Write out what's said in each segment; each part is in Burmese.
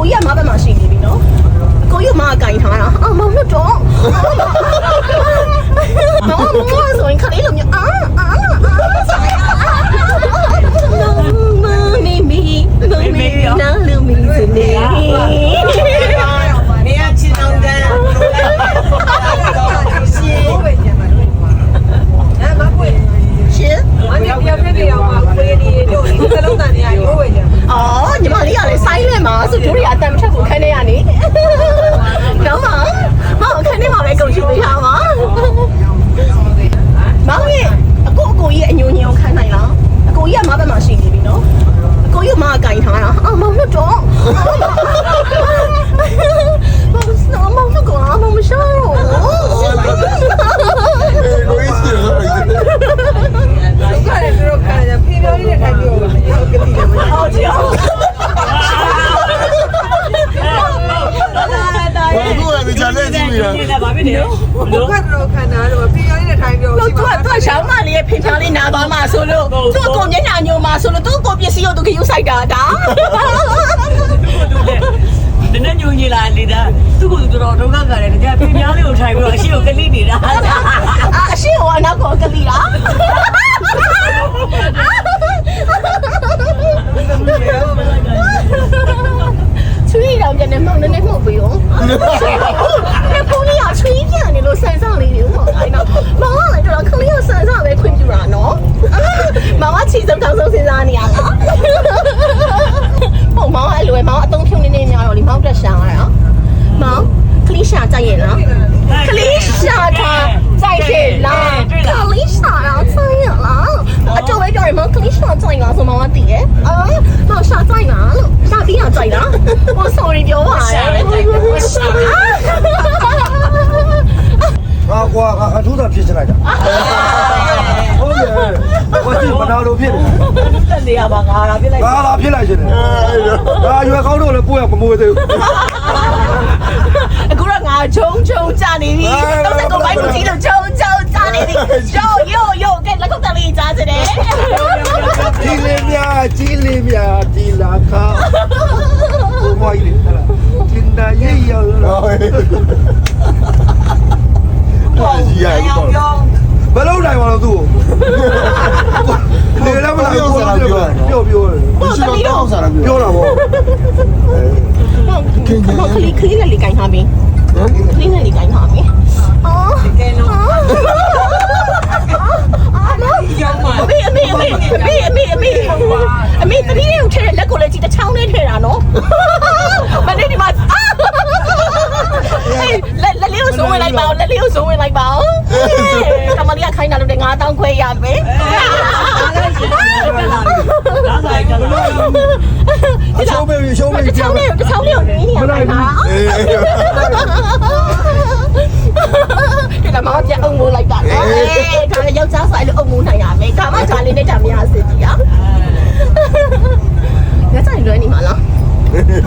ကိုကြီးကမဘက်မှာရှိနေပြီနော်အကိုကြီးကမကင်ထားတာအာမောင်တို့တော့မောင်မောင်ဆိုရင်ခလေးလိုမျိုးအာအာအာ နေတာ ဘာဖြစ်နေလဲဘုကတော်ခန္ဓာတော့ဖေရလေးနဲ့ထိုင်ပြောလို့သူကသူကရှောင်းမလေးရဲ့ဖေချောင်းလေးနာသွားမှာဆိုလို့သူ့ကိုမျက်နှာညိုမှာဆိုလို့သူ့ကိုပစ္စည်းကိုသူခယူဆိုင်တာဒါနည်းနည်းညူညီလာလေဒါသူ့ကိုသူတော်ဒုက္ခကလည်းတကယ်ဖေပြားလေးကိုထိုင်ပြီးတော့အရှိကိုကလိနေတာအာအရှိကိုအနောက်ကိုကလိတာချွေးတော့ပြန်နေမောင်းနေနေမှုတ်ပြီးရော မောင်ကချီစုံတောင်ဆုံးစဉ်းစားနေရတာဟုတ်မောင်ကအဲ့လိုပဲမောင်အတုံးဖြုံနေနေများတော့လေမောင်တက်ရှာရတာမောင်ခလေးရှာကြိုက်ရဲ့လားကလေးရှာတာကြိုက်တယ်လားကလေးရှာတာကြိုက်ရလားအတော်ပဲကြော်ရမကလေးရှာကြိုက်လားဆိုမှမသိရဲ့အာမောင်ရှာကြိုက်လားလို့ရှာပြီးရကြိုက်လားဟို sorry ပြောပါရဲ့ငါကွာငါအထူးသာဖြစ်ချင်လိုက်တာဟုတ်တယ် ဘာကြည့်မနာလို့ဖြစ်တယ်တက်နေရပါငါလာပြလိုက်ငါလာဖြစ်လိုက်ချင်တယ်ဒါရွယ်ကောင်းတော့လည်းပို့ရမမိုးသေးဘူးအခုတော့ငါဂျုံဂျုံကြနေပြီတော့စကောဘိုက်ကိုကြည့်လို့ဂျုံဂျုံကြနေပြီယိုယိုယိုကဲလက်ကုတ်တလေးကြားစတယ်ကြီးလေးများကြီးလေးများဒီလာခါဘိုးမကြီးလေဟလာတင်တာရေရောကိုကြီးရိုက်တော့ဘယ်လုံးနိုင်ပါလို့သူ့ကို လေလည်းမလာဘူးပြောပြောတယ်မရှိတော့တောင်းစားတယ်ပြောတာပေါ့မောင်ခလေးခလေးနဲ့လေးကင်ထားပြီခလေးနဲ့လေးကင်ထားပြီအော်给弄。အမေအမေအမေအမေအမေအမေအမေတတိယကိုထဲလက်ကိုလည်းကြည့်တစ်ချောင်းနဲ့ထဲတာနော်မနေ့ဒီမှာလက်လက်လေးကိုစုံဝင်လိုက်ပါဦးလက်လေးကိုစုံဝင်လိုက်ပါဦးကမလေးကခိုင်းတာလို့9000ခွဲရမယ် ဒါဆိုင်ကြတော့ အချုံးမေးရှုံးမေး တစ်ချောင်းနဲ့တစ်ချောင်းလေးကိုနင်းနေရခိုင်းတာ အေး ဒီကမှာပြန်အုံမိုးလိုက်တာနော်အေးဒါလည်းယောက်ျားဆိုင်လို့အုံ လေးဒါမှဂျာလေးနဲ့တာမရအစ်ကြီးอ่ะငါဆိုင်လွယ်နေမှာလား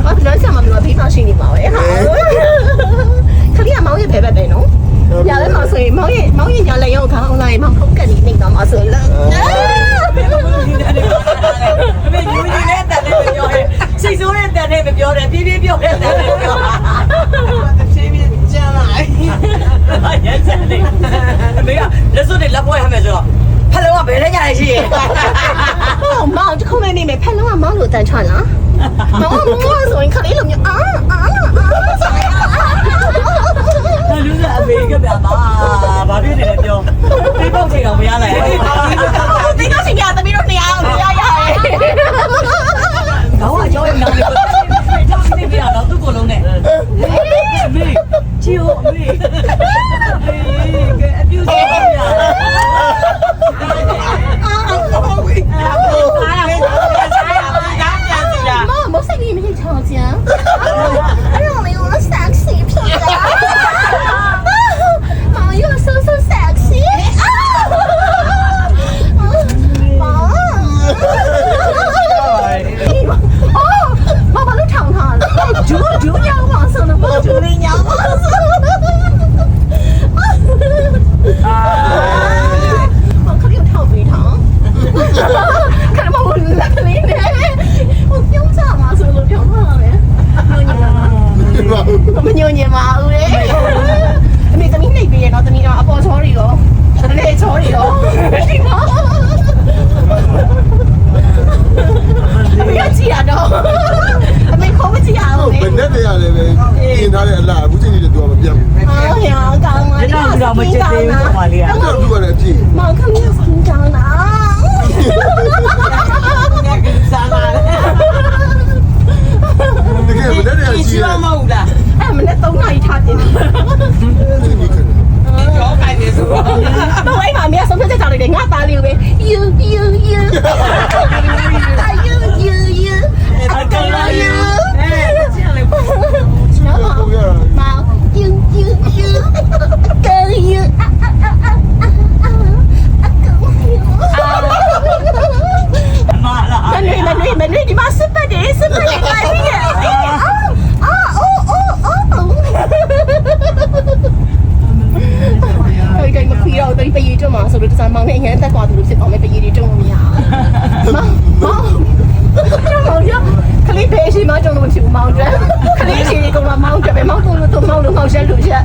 ဘာလွယ်ဆရာမလို့ဘေးမှာရှိနေပါပဲဟာခလေးကမောင်ရဲ့ဘဲဘက်ပဲနော်ညာလည်းမဆိုရင်မောင်ရဲ့မောင်ရဲ့ညာလည်းရောက်ခေါင်းလိုက်မောင်ခုတ်ကန်နေနေတော့မဆိုရင်လားအမေယူနေတဲ့အတန်နဲ့ပြောရဲစိတ်ဆိုးတဲ့အတန်နဲ့ပြောတယ်ပြင်းပြင်းပြောတဲ့အတန်နဲ့ပြောတာဖြည်းဖြည်းကျန်လာရကျန်နေအမေကလက်စွပ်တွေလက်ပွဲရမယ်ဆိုတော့ ဖလုံးကဘယ်နဲ့ညာလဲရှိရဲ့ဟောမောင်တခုမနေမယ်ဖက်လုံးကမောင်လို့တန်ချလားမောင်မောင်ဆိုရင် ရှိတော့မဟုတ်လားအဲ့မနေ့3နာရီထားတင်တယ်ကြောက်ခိုင်းနေဆိုတော့တော့အိမ်မှာမင်းဆုံးဖြတ်ချက်ချောင်းနေတယ်ငါသားလေးကိုပဲယူယူယူ ဖြစ်သွားမယ်တကြီးတွေတုံလို့မရဘူးမောင်မောင်မောင်ရခလေးပဲရှိမှတုံလို့မရှိဘူးမောင်တွဲခလေးရှိရင်ကတော့မောင်တွဲပဲမောင်တို့လို့တို့မောင်လို့မောင်ရှက်လို့ရှက်